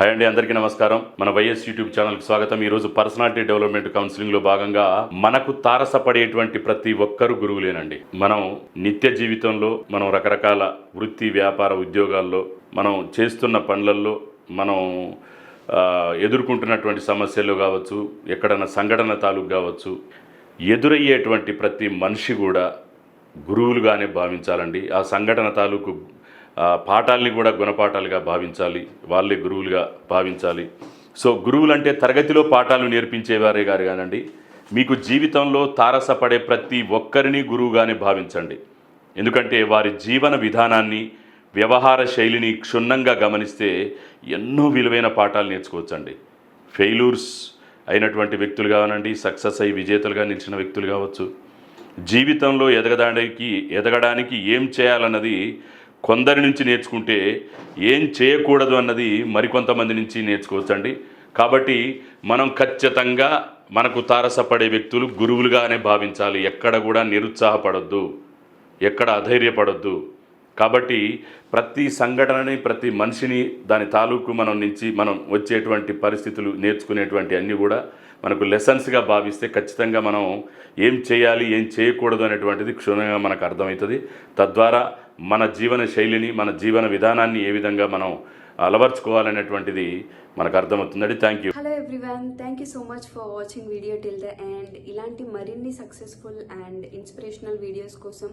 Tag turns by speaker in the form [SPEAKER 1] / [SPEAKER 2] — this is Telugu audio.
[SPEAKER 1] హాయ్ అండి అందరికీ నమస్కారం. మన వైఎస్ యూట్యూబ్ ఛానల్కి స్వాగతం. ఈరోజు పర్సనాలిటీ డెవలప్మెంట్ కౌన్సిలింగ్లో భాగంగా మనకు తారసపడేటువంటి ప్రతి ఒక్కరు గురువులేనండి. మనం నిత్య జీవితంలో మనం రకరకాల వృత్తి వ్యాపార ఉద్యోగాల్లో మనం చేస్తున్న పనులలో మనం ఎదుర్కొంటున్నటువంటి సమస్యలు కావచ్చు ఎక్కడన్నా సంఘటన తాలూకు కావచ్చు ఎదురయ్యేటువంటి ప్రతి మనిషి కూడా గురువులుగానే భావించాలండి. ఆ సంఘటన తాలూకు పాఠాలని కూడా గుణపాఠాలుగా భావించాలి వాళ్ళే గురువులుగా భావించాలి. సో గురువులు అంటే తరగతిలో పాఠాలు నేర్పించేవారే గారు కానండి. మీకు జీవితంలో తారసపడే ప్రతి ఒక్కరిని గురువుగానే భావించండి. ఎందుకంటే వారి జీవన విధానాన్ని వ్యవహార శైలిని క్షుణ్ణంగా గమనిస్తే ఎన్నో విలువైన పాఠాలు నేర్చుకోవచ్చండి. ఫెయిల్యూర్స్ అయినటువంటి వ్యక్తులు కావనండి సక్సెస్ అయ్యి విజేతలుగా నిలిచిన వ్యక్తులు కావచ్చు. జీవితంలో ఎదగడానికి ఎదగడానికి ఏం చేయాలన్నది కొందరి నుంచి నేర్చుకుంటే ఏం చేయకూడదు అన్నది మరికొంతమంది నుంచి నేర్చుకోవచ్చండి. కాబట్టి మనం ఖచ్చితంగా మనకు తారసపడే వ్యక్తులు గురువులుగానే భావించాలి. ఎక్కడ కూడా నిరుత్సాహపడొద్దు. ఎక్కడ అధైర్యపడొద్దు. కాబట్టి ప్రతి సంఘటనని ప్రతి మనిషిని దాని తాలూకు మనం నుంచి మనం వచ్చేటువంటి పరిస్థితులు నేర్చుకునేటువంటి అన్నీ కూడా మనకు లెసన్స్గా భావిస్తే ఖచ్చితంగా మనం ఏం చేయాలి ఏం చేయకూడదు అనేటువంటిది క్షుణ్ణంగా మనకు అర్థమవుతుంది. తద్వారా మన జీవన శైలిని మన జీవన విధానాన్ని ఏ విధంగా మనం అలవర్చుకోవాలనేటువంటిది మనకు అర్థమవుతుందండి. Thank you
[SPEAKER 2] hello everyone thank you so much for watching video till the and ఇలాంటి మరిన్ని సక్సెస్ఫుల్ అండ్ ఇన్స్పిరేషనల్ వీడియోస్ కోసం